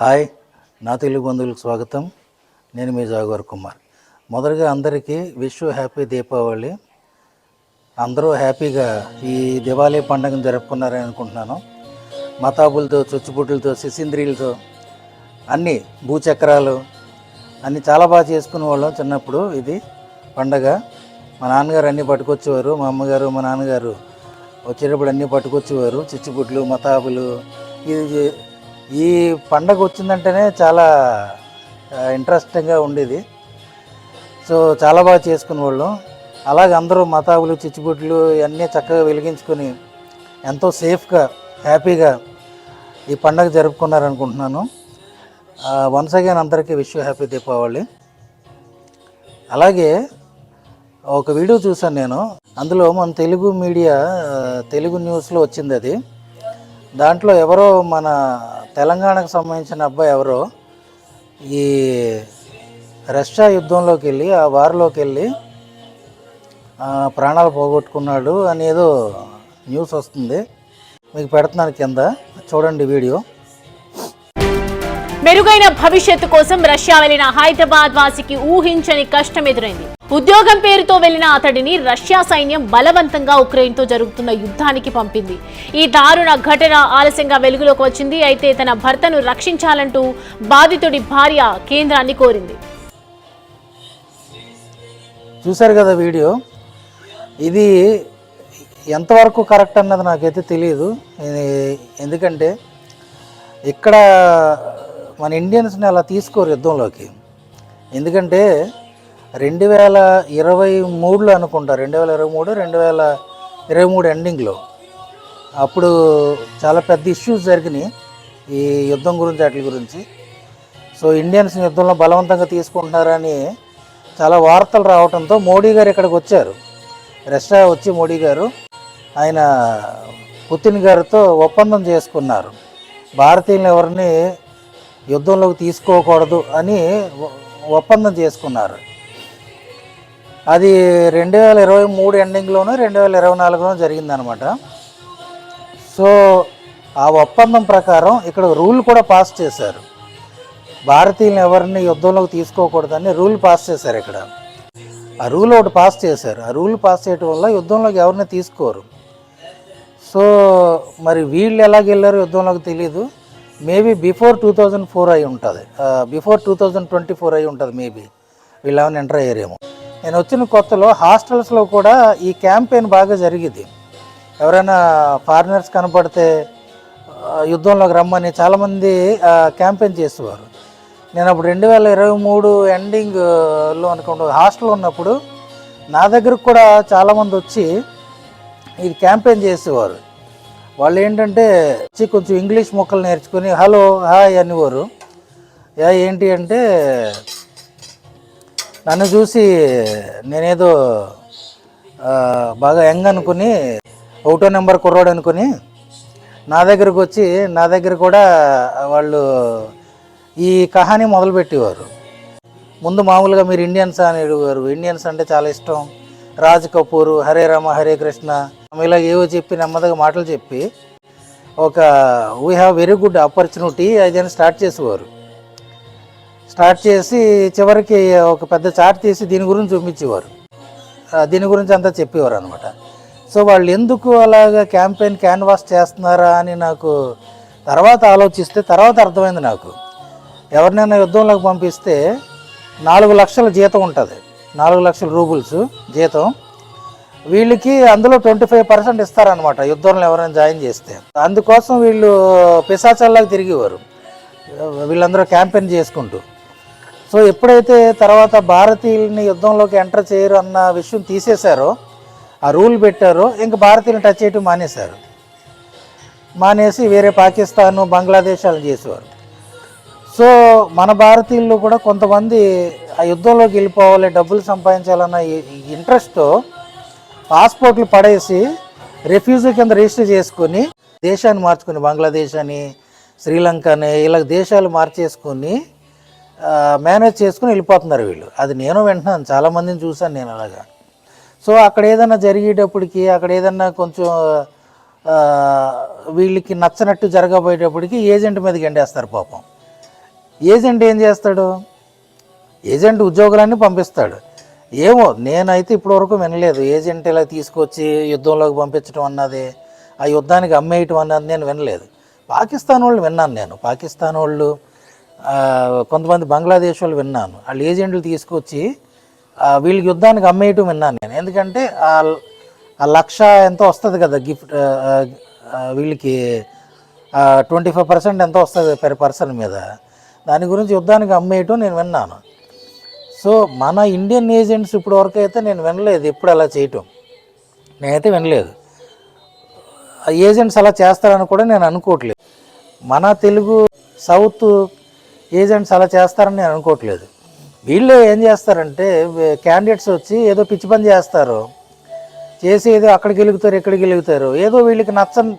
Hi నా తెలుగు బంధువులకు స్వాగతం. నేను మీ జాగవర్ కుమార్. మొదటగా అందరికీ విష్ హ్యాపీ దీపావళి. అందరూ హ్యాపీగా ఈ దివాళీ పండుగను జరుపుకున్నారని అనుకుంటున్నాను. మతాబులతో చుచ్చుపుట్లతో శిశింద్రియులతో అన్నీ భూచక్రాలు అన్నీ చాలా బాగా చేసుకునే వాళ్ళం చిన్నప్పుడు ఇది పండగ. మా నాన్నగారు అన్నీ పట్టుకొచ్చేవారు మా అమ్మగారు మా నాన్నగారు వచ్చేటప్పుడు అన్నీ పట్టుకొచ్చేవారు. చిచ్చుబుడ్లు మతాబులు ఇది ఈ పండగ వచ్చిందంటేనే చాలా ఇంట్రెస్టింగ్గా ఉండేది. సో చాలా బాగా చేసుకునే వాళ్ళం. అలాగే అందరూ మతాబులు చిచ్చుబుట్లు ఇవన్నీ చక్కగా వెలిగించుకొని ఎంతో సేఫ్గా హ్యాపీగా ఈ పండగ జరుపుకున్నారనుకుంటున్నాను. వన్స్ అగైన్ అందరికీ విష్ హ్యాపీ దీపావళి. అలాగే ఒక వీడియో చూసాను నేను. అందులో మన తెలుగు మీడియా తెలుగు న్యూస్లో వచ్చింది అది. దాంట్లో ఎవరో మన తెలంగాణకు సంబంధించిన అబ్బాయి ఎవరో ఈ రష్యా యుద్ధంలోకి వెళ్ళి ఆ వారిలోకి వెళ్ళి ప్రాణాలు పోగొట్టుకున్నాడు అని ఏదో న్యూస్ వస్తుంది. మీకు పెడుతున్నాను కింద. చూడండి వీడియో. మెరుగైన భవిష్యత్తు కోసం రష్యా వెళ్ళిన హైదరాబాద్ వాసికి ఊహించని కష్టం ఎదురైంది. ఉద్యోగం పేరుతో వెళ్ళిన అతడిని రష్యా సైన్యం బలవంతంగా ఉక్రెయిన్తో జరుగుతున్న యుద్ధానికి పంపింది. ఈ దారుణ ఘటన ఆలస్యంగా వెలుగులోకి వచ్చింది. అయితే తన భర్తను రక్షించాలంటూ బాధితుడి భార్య కేంద్రాన్ని కోరింది. చూశారు కదా వీడియో? ఇది ఎంతవరకు కరెక్ట్ అన్నది నాకైతే తెలియదు. ఎందుకంటే ఇక్కడ మన ఇండియన్స్ని అలా తీసుకోరు యుద్ధంలోకి. ఎందుకంటే రెండు వేల ఇరవై మూడులో అనుకుంటా. రెండు వేల ఇరవై మూడు రెండు వేల ఇరవై మూడు ఎండింగ్లో అప్పుడు చాలా పెద్ద ఇష్యూస్ జరిగినాయి ఈ యుద్ధం గురించి వాటి గురించి. సో ఇండియన్స్ యుద్ధంలో బలవంతంగా తీసుకుంటున్నారని చాలా వార్తలు రావడంతో మోడీ గారు ఇక్కడికి వచ్చారు. రష్యా వచ్చి మోడీ గారు ఆయన పుతిన్ గారితో ఒప్పందం చేసుకున్నారు. భారతీయులను ఎవరిని యుద్ధంలోకి తీసుకోకూడదు అని ఒప్పందం చేసుకున్నారు. అది రెండు వేల ఇరవై మూడు ఎండింగ్లోనూ రెండు వేల ఇరవై నాలుగులో జరిగిందనమాట. సో ఆ ఒప్పందం ప్రకారం ఇక్కడ రూల్ కూడా పాస్ చేశారు. భారతీయులను ఎవరిని యుద్ధంలోకి తీసుకోకూడదని రూల్ పాస్ చేశారు ఇక్కడ. ఆ రూల్ ఒకటి పాస్ చేశారు. ఆ రూల్ పాస్ చేయటం వల్ల యుద్ధంలోకి ఎవరిని తీసుకోరు. సో మరి వీళ్ళు ఎలాగ వెళ్ళారో యుద్ధంలోకి తెలియదు maybe before two thousand four అయి ఉంటుంది. Before two thousand twenty four అయి ఉంటుంది మేబీ. వీళ్ళు ఏమైనా ఎంటర్ అయ్యారేమో. నేను వచ్చిన కొత్తలో హాస్టల్స్లో కూడా ఈ క్యాంపెయిన్ బాగా జరిగేది. ఎవరైనా ఫారినర్స్ కనపడితే యుద్ధంలోకి రమ్మని చాలామంది క్యాంపెయిన్ చేసేవారు. నేను అప్పుడు రెండు వేల ఇరవై మూడు ఎండింగ్లో అనుకుంటా హాస్టల్ ఉన్నప్పుడు నా దగ్గరకు కూడా చాలామంది వచ్చి ఇది క్యాంపెయిన్ చేసేవారు. వాళ్ళు ఏంటంటే వచ్చి కొంచెం ఇంగ్లీష్ మొక్కలు నేర్చుకుని హలో హాయ్ అనేవారు. యా ఏంటి? అంటే నన్ను చూసి నేనేదో బాగా యంగ్ అనుకుని ఒకటో నెంబర్ కుర్రోడు అనుకుని నా దగ్గరకు వచ్చి నా దగ్గర కూడా వాళ్ళు ఈ కహాని మొదలుపెట్టేవారు. ముందు మామూలుగా మీరు ఇండియన్స్ అని అడిగారు ఇండియన్స్ అంటే చాలా ఇష్టం. రాజ్ కపూర్ హరే రామ హరే కృష్ణ ఇలా ఏవో చెప్పి నెమ్మదిగా మాటలు చెప్పి ఒక we have very good opportunity అని స్టార్ట్ చేసేవారు. స్టార్ట్ చేసి చివరికి ఒక పెద్ద చార్ట్ తీసి దీని గురించి చూపించేవారు. దీని గురించి అంతా చెప్పేవారు అనమాట సో వాళ్ళు ఎందుకు అలాగా క్యాంపెయిన్ క్యాన్వాస్ చేస్తున్నారా అని నాకు తర్వాత ఆలోచిస్తే తర్వాత అర్థమైంది నాకు. ఎవరినైనా యుద్ధంలోకి పంపిస్తే నాలుగు లక్షల జీతం ఉంటుంది. నాలుగు లక్షల రూబుల్స్ జీతం. వీళ్ళకి అందులో ట్వంటీ ఫైవ్ పర్సెంట్ ఇస్తారనమాట యుద్ధంలో ఎవరైనా జాయిన్ చేస్తే. అందుకోసం వీళ్ళు పిశాచాల్లాగా తిరిగేవారు. వీళ్ళందరూ క్యాంపెయిన్ చేసుకుంటూ. సో ఎప్పుడైతే తర్వాత భారతీయుల్ని యుద్ధంలోకి ఎంటర్ చేయరు అన్న విషయం తీసేశారో ఆ రూల్ పెట్టారో ఇంకా భారతీయులను టచ్ చేయటం మానేశారు. మానేసి వేరే పాకిస్తాను బంగ్లాదేశ్ చేసేవారు. సో మన భారతీయుల్లో కూడా కొంతమంది ఆ యుద్ధంలోకి వెళ్ళిపోవాలి డబ్బులు సంపాదించాలన్న ఇంట్రెస్ట్తో పాస్పోర్ట్లు పడేసి రెఫ్యూజీ కింద రిజిస్టర్ చేసుకొని దేశాన్ని మార్చుకుని బంగ్లాదేశ్ అని శ్రీలంక అని ఇలా దేశాలు మార్చేసుకొని మేనేజ్ చేసుకుని వెళ్ళిపోతున్నారు వీళ్ళు. అది నేను వింటున్నాను చాలామందిని చూశాను నేను అలాగా. సో అక్కడ ఏదైనా జరిగేటప్పటికి అక్కడ ఏదన్నా కొంచెం వీళ్ళకి నచ్చనట్టు జరగబోయేటప్పటికి ఏజెంట్ మీదకి ఎండేస్తారు పాపం. ఏజెంట్ ఏం చేస్తాడు? ఏజెంట్ ఉద్యోగులన్నీ పంపిస్తాడు. ఏమో నేనైతే ఇప్పటివరకు వినలేదు. ఏజెంట్ ఇలా తీసుకొచ్చి యుద్ధంలోకి పంపించడం అన్నది ఆ యుద్ధానికి అమ్మేయటం అన్నది నేను వినలేదు. పాకిస్తాన్ వాళ్ళు విన్నాను నేను. పాకిస్తాన్ వాళ్ళు కొంతమంది బంగ్లాదేశ్ వాళ్ళు విన్నాను. వాళ్ళు ఏజెంట్లు తీసుకొచ్చి వీళ్ళకి యుద్ధానికి అమ్మేయటం విన్నాను నేను. ఎందుకంటే ఆ లక్ష ఎంతో వస్తుంది కదా గిఫ్ట్ వీళ్ళకి ట్వంటీ ఫైవ్ పర్సెంట్ ఎంతో వస్తుంది పెర్ పర్సన్ మీద. దాని గురించి యుద్ధానికి అమ్మేయటం నేను విన్నాను. సో మన ఇండియన్ ఏజెంట్స్ ఇప్పుడు వరకు అయితే నేను వినలేదు ఎప్పుడు అలా చేయటం. నేనైతే వినలేదు. ఆ ఏజెంట్స్ అలా చేస్తారని కూడా నేను అనుకోవట్లేదు. మన తెలుగు సౌత్ ఏజెంట్స్ అలా చేస్తారని నేను అనుకోవట్లేదు. వీళ్ళు ఏం చేస్తారంటే క్యాండిడేట్స్ వచ్చి ఏదో పిచ్చి పని చేస్తారు. చేసి ఏదో అక్కడికి వెలుగుతారు ఇక్కడికి వెలుగుతారు. ఏదో వీళ్ళకి నచ్చని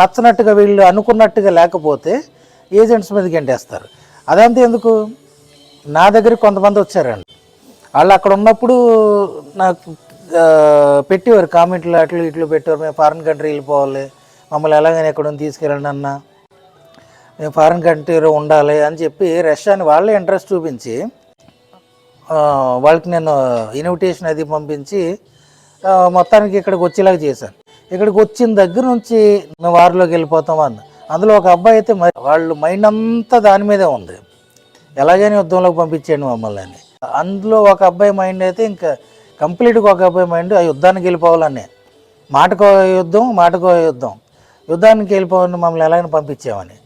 నచ్చనట్టుగా వీళ్ళు అనుకున్నట్టుగా లేకపోతే ఏజెంట్స్ మీదకి గెంటేస్తారు అదంతా ఎందుకు? నా దగ్గర కొంతమంది వచ్చారండి. వాళ్ళు అక్కడ ఉన్నప్పుడు నాకు పెట్టేవారు. కామెంట్లు అట్లు ఇట్లు పెట్టేవారు. మేము ఫారిన్ కంట్రీ వెళ్ళిపోవాలి. మమ్మల్ని ఎలాగైనా ఎక్కడ తీసుకెళ్ళండి అన్నా. ఫారిన్ కంట్రీలో ఉండాలి అని చెప్పి రష్యాని వాళ్ళే ఇంట్రెస్ట్ చూపించి వాళ్ళకి నేను ఇన్విటేషన్ అది పంపించి మొత్తానికి ఇక్కడికి వచ్చేలాగా చేశాను. ఇక్కడికి వచ్చిన దగ్గర నుంచి మేము వారిలోకి వెళ్ళిపోతాం అన్న. అందులో ఒక అబ్బాయి అయితే మరి వాళ్ళు మైండ్ అంతా దాని మీదే ఉంది. ఎలాగైనా యుద్ధంలోకి పంపించేయండి మమ్మల్ని అని. అందులో ఒక అబ్బాయి మైండ్ అయితే ఇంకా కంప్లీట్గా ఒక అబ్బాయి మైండ్ ఆ యుద్ధానికి వెళ్ళిపోవాలని. మాటకో యుద్ధం మాటకో యుద్ధం. యుద్ధానికి వెళ్ళిపోవాలని మమ్మల్ని ఎలాగైనా పంపించామని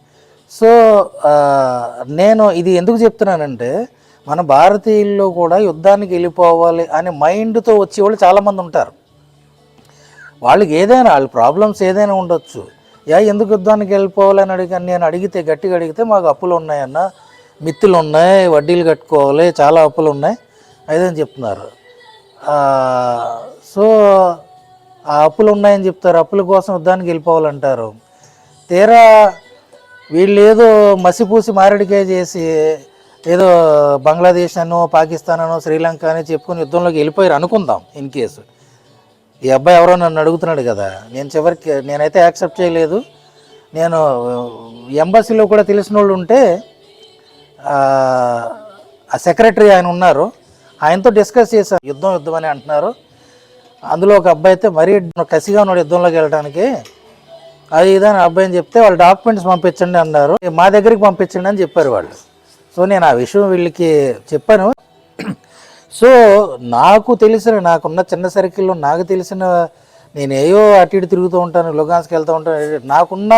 సో నేను ఇది ఎందుకు చెప్తున్నానంటే మన భారతీయుల్లో కూడా యుద్ధానికి వెళ్ళిపోవాలి అనే మైండ్తో వచ్చేవాళ్ళు చాలామంది ఉంటారు. వాళ్ళకి ఏదైనా వాళ్ళ ప్రాబ్లమ్స్ ఏదైనా ఉండొచ్చు. యా ఎందుకు యుద్ధానికి వెళ్ళిపోవాలని అడిగి నేను అడిగితే గట్టిగా అడిగితే మాకు అప్పులు ఉన్నాయన్న మిత్తులు ఉన్నాయి వడ్డీలు కట్టుకోవాలి చాలా అప్పులు ఉన్నాయి అదని చెప్తున్నారు. సో ఆ అప్పులు ఉన్నాయని చెప్తారు. అప్పుల కోసం యుద్ధానికి వెళ్ళిపోవాలంటారు. తీరా వీళ్ళు ఏదో మసిపూసి మారడికే చేసి ఏదో బంగ్లాదేశ్ అనో పాకిస్తాన్ అనో శ్రీలంక అని చెప్పుకుని యుద్ధంలోకి వెళ్ళిపోయారు అనుకుందాం ఇన్ కేసు ఈ అబ్బాయి ఎవరో నన్ను అడుగుతున్నాడు కదా నేను చివరికి నేనైతే యాక్సెప్ట్ చేయలేదు. నేను ఎంబసీలో కూడా తెలిసిన వాళ్ళు ఉంటే ఆ, ఆ సెక్రటరీ ఆయన ఉన్నారు. ఆయనతో డిస్కస్ చేశాను యుద్ధం యుద్ధం అని అంటున్నారు. అందులో ఒక అబ్బాయి అయితే మరీ కసిగా ఉన్నాడు యుద్ధంలోకి వెళ్ళడానికి అది ఇదని అబ్బాయి అని చెప్తే వాళ్ళు డాక్యుమెంట్స్ పంపించండి అన్నారు. మా దగ్గరికి పంపించండి అని చెప్పారు వాళ్ళు. సో నేను ఆ విషయం వీళ్ళకి చెప్పాను. సో నాకు తెలిసిన నాకున్న చిన్న సర్కిల్లో నాకు తెలిసిన నేను ఏయో అటు ఇటు తిరుగుతూ ఉంటాను లుగాన్స్కి వెళ్తూ ఉంటాను నాకున్న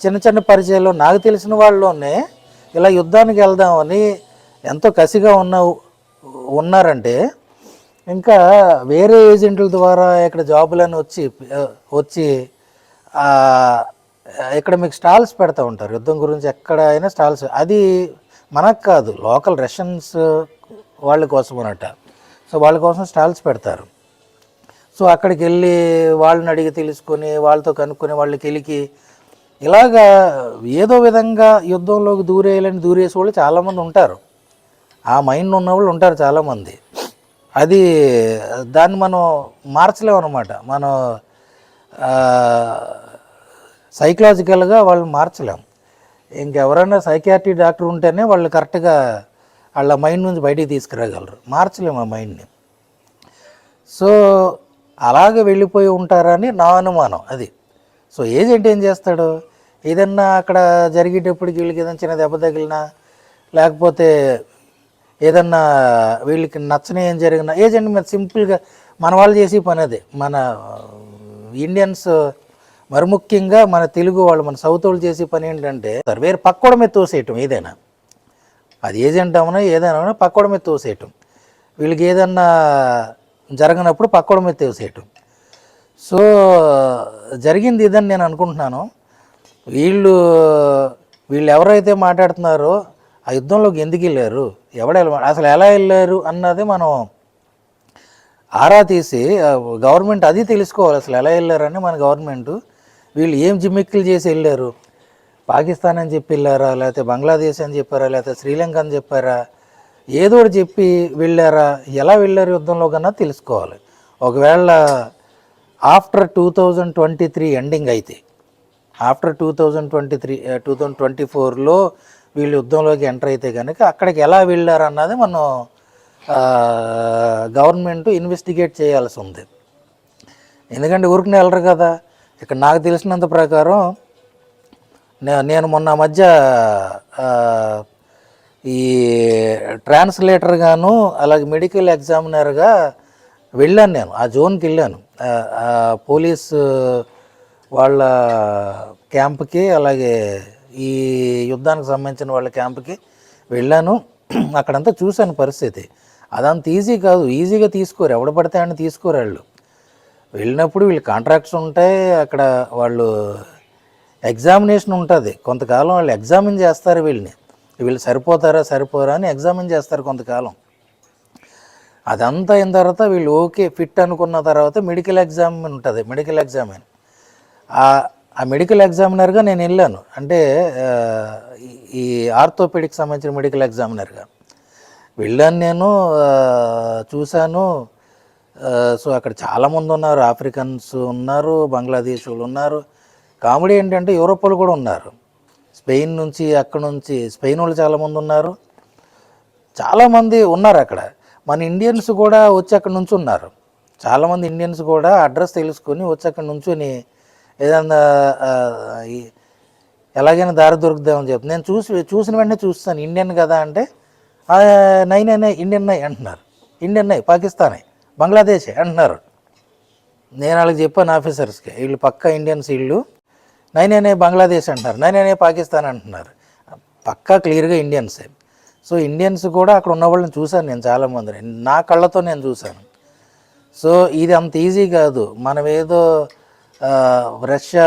చిన్న చిన్న పరిచయాల్లో నాకు తెలిసిన వాళ్ళలోనే ఇలా యుద్ధానికి వెళ్దామని ఎంతో కసిగా ఉన్న ఉన్నారంటే ఇంకా వేరే ఏజెంట్ల ద్వారా ఇక్కడ జాబులను వచ్చి వచ్చి ఇక్కడ మీకు స్టాల్స్ పెడతా ఉంటారు. యుద్ధం గురించి ఎక్కడ అయినా స్టాల్స్. అది మనకు కాదు లోకల్ రష్యన్స్ వాళ్ళ కోసం అనట సో వాళ్ళ కోసం స్టాల్స్ పెడతారు. సో అక్కడికి వెళ్ళి వాళ్ళని అడిగి తెలుసుకొని వాళ్ళతో కనుక్కొని వాళ్ళకి వెలికి ఇలాగా ఏదో విధంగా యుద్ధంలోకి దూరేయాలని దూరేసే వాళ్ళు చాలామంది ఉంటారు. ఆ మైండ్ ఉన్న వాళ్ళు ఉంటారు చాలామంది. అది దాన్ని మనం మార్చలేము అనమాట మనం సైకలాజికల్గా వాళ్ళు మార్చలేం. ఇంకెవరైనా సైకియాట్రీ డాక్టర్ ఉంటేనే వాళ్ళు కరెక్ట్గా వాళ్ళ మైండ్ నుంచి బయటికి తీసుకురాగలరు. మార్చలేము ఆ మైండ్ని సో అలాగే వెళ్ళిపోయి ఉంటారని నా అనుమానం అది. సో ఏజెంట్ ఏం చేస్తాడు? ఏదన్నా అక్కడ జరిగేటప్పటికి వీళ్ళకి ఏదైనా చిన్న దెబ్బ తగిలినా లేకపోతే ఏదన్నా వీళ్ళకి నచ్చని ఏం జరిగినా ఏజెంట్ మీద సింపుల్గా మన వాళ్ళు చేసే పని అదే. మన uh, ఇండియన్స్ మరి ముఖ్యంగా మన తెలుగు వాళ్ళు మన సౌత్ వాళ్ళు చేసే పని ఏంటంటే వేరే పక్కోడ మీద తోసేయటం ఏదైనా. అది ఏజెంట్ అవనా ఏదైనా పక్కోడమే పక్కోడ మీద తోసేయటం. వీళ్ళకి ఏదన్నా జరగనప్పుడు పక్కోడ మీద తోసేయటం. సో జరిగింది ఇదని నేను అనుకుంటున్నాను. వీళ్ళు వీళ్ళు ఎవరైతే మాట్లాడుతున్నారో ఆ యుద్ధంలోకి ఎందుకు వెళ్ళారు? ఎవడ అసలు ఎలా వెళ్ళారు అన్నది మనం ఆరా తీసి గవర్నమెంట్ అది తెలుసుకోవాలి అసలు ఎలా వెళ్ళారని మన గవర్నమెంట్ వీళ్ళు ఏం జిమ్మిక్కులు చేసి వెళ్ళారు? పాకిస్తాన్ అని చెప్పి వెళ్ళారా? లేకపోతే బంగ్లాదేశ్ అని చెప్పారా? లేకపోతే శ్రీలంక అని చెప్పారా? ఏదో ఒకటి చెప్పి వెళ్ళారా? ఎలా వెళ్ళారు యుద్ధంలో కన్నా తెలుసుకోవాలి. ఒకవేళ after two thousand twenty three ending అయితే after two thousand twenty three two thousand twenty ఫోర్లో వీళ్ళు యుద్ధంలోకి ఎంటర్ అయితే కనుక అక్కడికి ఎలా వెళ్ళారు అన్నది మనం గవర్నమెంట్ ఇన్వెస్టిగేట్ చేయాల్సి ఉంది. ఎందుకంటే ఊరికి వెళ్ళరు కదా. ఇక్కడ నాకు తెలిసినంత ప్రకారం నే- నేను మొన్న మధ్య ఈ ట్రాన్స్లేటర్ గాను అలాగే మెడికల్ ఎగ్జామినర్గా వెళ్ళాను నేను. ఆ జోన్కి వెళ్ళాను. పోలీస్ వాళ్ళ క్యాంప్కి అలాగే ఈ యుద్ధానికి సంబంధించిన వాళ్ళ క్యాంప్కి వెళ్ళాను. అక్కడంతా చూశాను పరిస్థితి. అదంత ఈజీ కాదు. ఈజీగా తీసుకోరు. ఎవడ పడితే ఆయన తీసుకోరు వాళ్ళు. వెళ్ళినప్పుడు వీళ్ళు కాంట్రాక్ట్స్ ఉంటాయి అక్కడ వాళ్ళు ఎగ్జామినేషన్ ఉంటుంది. కొంతకాలం వాళ్ళు ఎగ్జామిన్ చేస్తారు వీళ్ళని. వీళ్ళు సరిపోతారా సరిపోరా అని ఎగ్జామిన్ చేస్తారు కొంతకాలం. అదంతా అయిన తర్వాత వీళ్ళు ఓకే ఫిట్ అనుకున్న తర్వాత మెడికల్ ఎగ్జామ్ ఉంటుంది మెడికల్ ఎగ్జామిన్ ఆ ఆ మెడికల్ ఎగ్జామినర్గా నేను వెళ్ళాను. అంటే ఈ- ఆర్థోపెడిక్ సంబంధించిన మెడికల్ ఎగ్జామినర్గా వెళ్ళాను నేను చూశాను. సో అక్కడ చాలామంది ఉన్నారు ఆఫ్రికన్స్ ఉన్నారు బంగ్లాదేశ్ ఉన్నారు. కామెడీ ఏంటంటే యూరోప్ వాళ్ళు కూడా ఉన్నారు. స్పెయిన్ నుంచి అక్కడ నుంచి స్పెయిన్ వాళ్ళు చాలామంది ఉన్నారు. చాలామంది ఉన్నారు అక్కడ. మన ఇండియన్స్ కూడా వచ్చి అక్కడ నుంచి ఉన్నారు. చాలామంది ఇండియన్స్ కూడా అడ్రస్ తెలుసుకొని వచ్చి అక్కడ నుంచుని ఏదన్నా ఎలాగైనా దారి దొరుకుదామని చెప్పి. నేను చూసి చూసిన వెంటనే చూస్తాను. ఇండియన్ కదా అంటే నైన్ నై నై నై ఇండియన్ నై అంటున్నారు. ఇండియన్ నై పాకిస్తానే. బంగ్లాదేశే అంటున్నారు. నేను వాళ్ళకి చెప్పాను ఆఫీసర్స్కి వీళ్ళు పక్క ఇండియన్స్ వీళ్ళు. నైనేనే బంగ్లాదేశ్ అంటున్నారు నైనేనే పాకిస్తాన్ అంటున్నారు. పక్కా క్లియర్గా ఇండియన్సే. సో ఇండియన్స్ కూడా అక్కడ ఉన్న వాళ్ళని చూశాను నేను చాలామందిని నా కళ్ళతో నేను చూశాను. సో ఇది అంత ఈజీ కాదు. మనం ఏదో రష్యా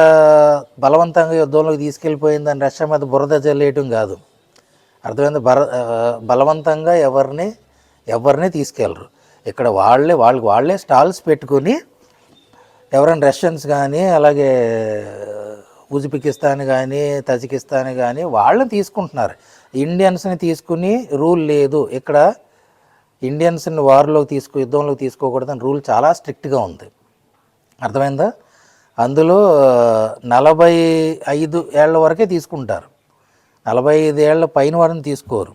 బలవంతంగా యుద్ధంలోకి తీసుకెళ్ళిపోయిందని రష్యా మీద బురద జల్లేయటం కాదు. అర్థమైంది? బర బలవంతంగా ఎవరిని ఎవరిని తీసుకెళ్ళరు. ఇక్కడ వాళ్ళే వాళ్ళకి వాళ్ళే స్టాల్స్ పెట్టుకుని ఎవరైనా రష్యన్స్ కానీ అలాగే ఉజ్బెకిస్తాన్ కానీ తజికిస్తాన్ కానీ వాళ్ళని తీసుకుంటున్నారు. ఇండియన్స్ని తీసుకుని రూల్ లేదు. ఇక్కడ ఇండియన్స్ని వార్లోకి తీసుకు యుద్ధంలోకి తీసుకోకూడదని రూల్ చాలా స్ట్రిక్ట్గా ఉంది. అర్థమైందా? అందులో నలభై ఐదు ఏళ్ళ వరకే తీసుకుంటారు. నలభై ఐదు ఏళ్ళ పైన వారిని తీసుకోరు.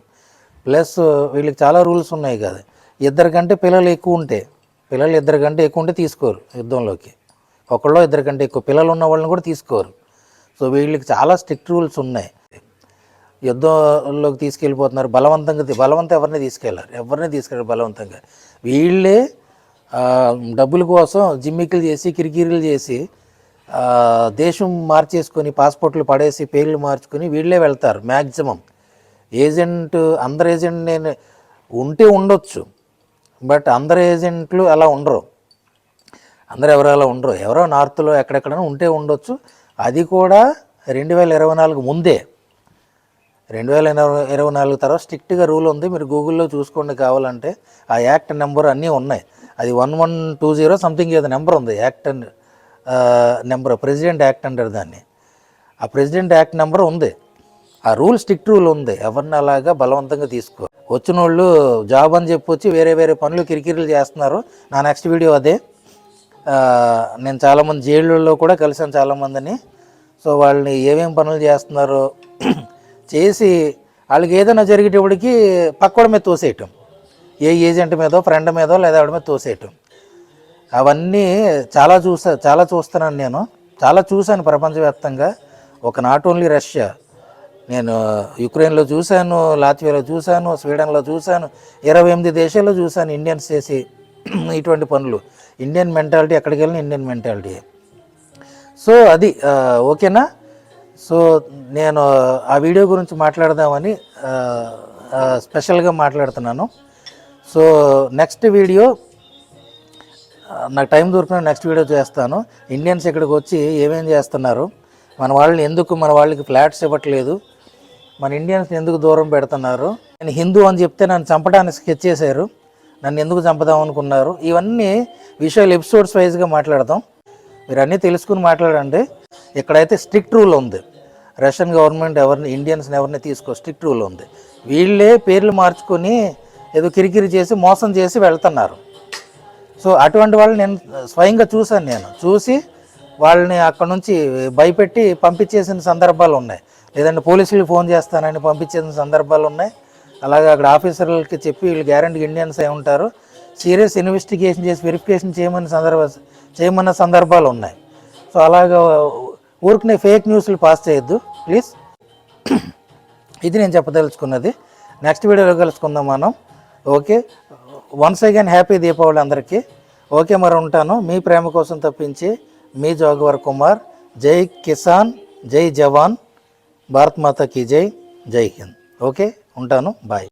ప్లస్ వీళ్ళకి చాలా రూల్స్ ఉన్నాయి కదా. ఇద్దరి కంటే పిల్లలు ఎక్కువ ఉంటే పిల్లలు ఇద్దరి కంటే ఎక్కువ ఉంటే తీసుకోరు యుద్ధంలోకి. ఒకళ్ళో ఇద్దరి కంటే ఎక్కువ పిల్లలు ఉన్న వాళ్ళని కూడా తీసుకోరు. సో వీళ్ళకి చాలా స్ట్రిక్ట్ రూల్స్ ఉన్నాయి. యుద్ధంలోకి తీసుకెళ్ళిపోతున్నారు. బలవంతంగా బలవంతం ఎవరిని తీసుకెళ్ళారు? ఎవరిని తీసుకెళ్ళారు బలవంతంగా? వీళ్ళే డబ్బుల కోసం జిమ్మికులు చేసి కిరికిరీలు చేసి దేశం మార్చేసుకొని పాస్పోర్ట్లు పడేసి పేర్లు మార్చుకొని వీళ్ళే వెళ్తారు మ్యాక్సిమం ఏజెంట్ అందరు ఏజెంట్ నేను ఉంటే ఉండొచ్చు. బట్ అందరు ఏజెంట్లు అలా ఉండరు. అందరు ఎవరు అలా ఉండరు. ఎవరో నార్త్లో ఎక్కడెక్కడైనా ఉంటే ఉండొచ్చు. అది కూడా రెండు వేల ఇరవై నాలుగు ముందే. రెండు వేల ఇరవై ఇరవై నాలుగు తర్వాత స్ట్రిక్ట్గా రూల్ ఉంది. మీరు గూగుల్లో చూసుకోండి కావాలంటే. ఆ యాక్ట్ నెంబర్ అన్నీ ఉన్నాయి. అది one one two zero something ఏదో నెంబర్ ఉంది. Act and number. President act అంటారు దాన్ని. ఆ ప్రెసిడెంట్ యాక్ట్ నెంబర్ ఉంది. ఆ రూల్ స్ట్రిక్ట్ రూల్ ఉంది. ఎవరిని అలాగా బలవంతంగా తీసుకో వచ్చిన వాళ్ళు జాబ్ అని చెప్పి వచ్చి వేరే వేరే పనులు కిరికిరీలు చేస్తున్నారు. నా నెక్స్ట్ వీడియో అదే. నేను చాలామంది జైళ్ళల్లో కూడా కలిసాను చాలామందిని. సో వాళ్ళని ఏమేమి పనులు చేస్తున్నారో చేసి వాళ్ళకి ఏదైనా జరిగేటప్పటికి పక్కోడి మీద తోసేయటం. ఏ ఏజెంట్ మీదో ఫ్రెండ్ మీదో లేదా ఆవిడ మీద తోసేయటం. అవన్నీ చాలా చూసా చాలా చూస్తున్నాను నేను. చాలా చూశాను ప్రపంచవ్యాప్తంగా. ఒక నాట్ ఓన్లీ రష్యా. నేను యుక్రెయిన్లో చూశాను లాత్వియాలో చూశాను స్వీడన్లో చూశాను ఇరవై ఎనిమిది దేశాల్లో చూశాను ఇండియన్స్ చేసి ఇటువంటి పనులు. ఇండియన్ మెంటాలిటీ ఎక్కడికి వెళ్ళిన ఇండియన్ మెంటాలిటీ. సో అది ఓకేనా? సో నేను ఆ వీడియో గురించి మాట్లాడదామని స్పెషల్గా మాట్లాడుతున్నాను. సో నెక్స్ట్ వీడియో నాకు టైం దొరికిన నెక్స్ట్ వీడియో చేస్తాను. ఇండియన్స్ ఇక్కడికి వచ్చి ఏమేం చేస్తున్నారు? మన వాళ్ళని ఎందుకు మన వాళ్ళకి ఫ్లాట్స్ ఇవ్వట్లేదు? మన ఇండియన్స్ని ఎందుకు దూరం పెడుతున్నారు? నేను హిందూ అని చెప్తే నన్ను చంపడానికి స్కెచ్ చేశారు. నన్ను ఎందుకు చంపుదాం అనుకున్నారు? ఇవన్నీ విషయాలు ఎపిసోడ్స్ వైజ్గా మాట్లాడదాం మీరు అన్నీ తెలుసుకుని మాట్లాడండి. ఇక్కడైతే స్ట్రిక్ట్ రూల్ ఉంది. రష్యన్ గవర్నమెంట్ ఎవరిని ఇండియన్స్ని ఎవరిని తీసుకో స్ట్రిక్ట్ రూల్ ఉంది. వీళ్ళే పేర్లు మార్చుకొని ఏదో కిరికిరి చేసి మోసం చేసి వెళ్తున్నారు. సో అటువంటి వాళ్ళని నేను స్వయంగా చూశాను నేను. చూసి వాళ్ళని అక్కడ నుంచి భయపెట్టి పంపించేసిన సందర్భాలు ఉన్నాయి. లేదంటే పోలీసులకు ఫోన్ చేస్తానని పంపించిన సందర్భాలు ఉన్నాయి. అలాగే అక్కడ ఆఫీసర్లకి చెప్పి వీళ్ళు గ్యారంటీ ఇండియన్స్ అయి ఉంటారు. సీరియస్ ఇన్వెస్టిగేషన్ చేసి వెరిఫికేషన్ చేయమని సందర్భ చేయమన్న సందర్భాలు ఉన్నాయి. సో అలాగా ఊరికి ఫేక్ న్యూస్లు పాస్ చేయొద్దు. ప్లీజ్. ఇది నేను చెప్పదలుచుకున్నది. నెక్స్ట్ వీడియోలో కలుసుకుందాం మనం. Okay. Once again happy Deepavali అందరికీ. ఓకే మరి ఉంటాను. మీ ప్రేమ కోసం తప్పించి మీ జోగవర్ కుమార్ జై కిసాన్ జై జవాన్. భారత్ మాత కీ జై జై హింద్. ఓకే ఉంటాను బాయ్.